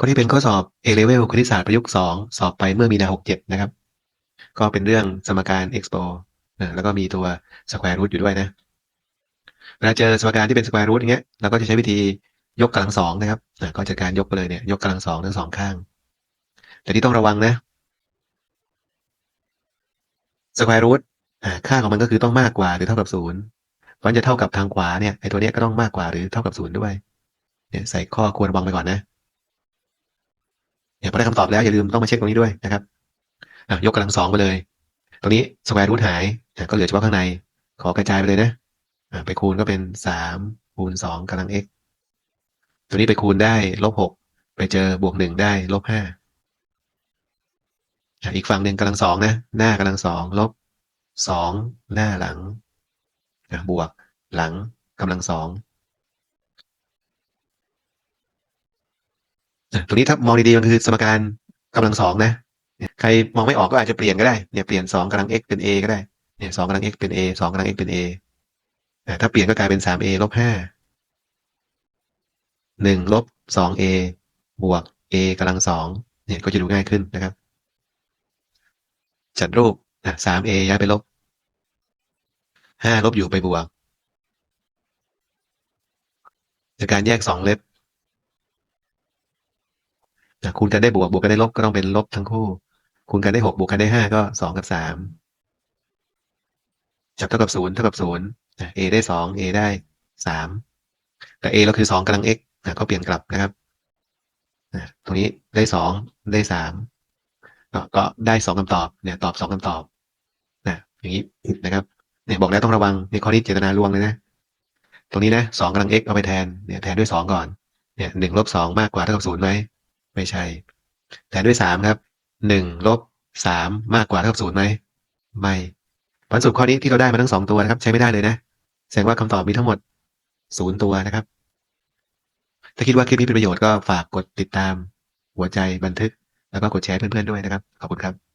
ข้อนี้เป็นข้อสอบ A level คณิตศาสตร์ประยุกต์สองสอบไปเมื่อมีนาหกเจ็ดนะครับ ก็เป็นเรื่องสมการ expo นะแล้วก็มีตัว square root อยู่ด้วยนะ เวลาเจอสมการที่เป็น square root อย่างเงี้ยเราก็จะใช้วิธียกกำลังสองนะครับนะก็จัดการยกไปเลยเนี่ยยกกำลังสองทั้งสองข้าง แต่ที่ต้องระวังนะ square root ค่าของมันก็คือต้องมากกว่าหรือเท่ากับศูนย์เพราะฉะนั้นจะเท่ากับทางขวาเนี่ยไอ้ตัวเนี้ยก็ต้องมากกว่าหรือเท่ากับศูนย์ด้วยเนี่ยใส่ข้อควรระวังไปก่อนนะ เนี่ยพอได้คำตอบแล้วอย่าลืมต้องมาเช็คตรงนี้ด้วยนะครับยกกำลังสองไปเลย ตรงนี้สแควร์รูทหายก็เหลือเฉพาะข้างใน ขอกระจายไปเลยนะไปคูณก็เป็นสามคูณสองกำลัง x ตัวนี้ไปคูณได้ลบหกไปเจอบวกหนึ่งได้ลบห้าอีกฝั่งหนึ่งกำลังสองนะ หน้ากำลังสองลบสองหน้าหลังบวกหลังกำลังสอง อะ ตรงนี้ถ้ามองดีๆมันคือสมการกำลังสองนะใครมองไม่ออกก็อาจจะเปลี่ยนก็ได้เนี่ยเปลี่ยนสองกำลัง x เป็น a ก็ได้เนี่ยสองกำลัง x เป็น a สองกำลัง x เป็น a อ่ถ้าเปลี่ยนก็กลายเป็นสาม a ลบห้าหนึ่งลบสอง a บวก a กำลังสองเนี่ยก็จะดูง่ายขึ้นนะครับ จัดรูปอะสาม a ย้ายไปลบห้าลบอยู่ไปบวกจากการแยกสองเล็บ อะคูณกันได้บวกบวกกันได้ลบก็ต้องเป็นลบทั้งคู่ คูณกันได้หกบวกกันได้ห้าก็สองกับสามจับเท่ากับศูนย์เท่ากับศูนย์อะ a ได้สอง a ได้สามแต่ a เราคือสองกำลัง x อะก็เปลี่ยนกลับนะครับอะตรงนี้ได้สองได้สามก็ก็ได้สองคำตอบเนี่ยตอบสองคำตอบนะอย่างนี้นะครับเนี่ยบอกแล้วต้องระวังในข้อนี้เจตนาลวงเลยนะ ตรงนี้นะสองกำลัง x เอาไปแทนเนี่ยแทนด้วยสองก่อนเนี่ยหนึ่งลบสองมากกว่าเท่ากับศูนย์ไหม ไม่ใช่ แทนด้วยสามครับหนึ่งลบสามมากกว่าเท่ากับศูนย์ไหมไม่ผลสรุปข้อนี้ที่เราได้มาทั้งสองตัวนะครับ ใช้ไม่ได้เลยนะ แสดงว่าคำตอบมีทั้งหมดศูนย์ตัวนะครับ ถ้าคิดว่าคลิปนี้เป็นประโยชน์ก็ฝากกดติดตามหัวใจบันทึก แล้วก็กดแชร์เพื่อนๆด้วยนะครับ ขอบคุณครับ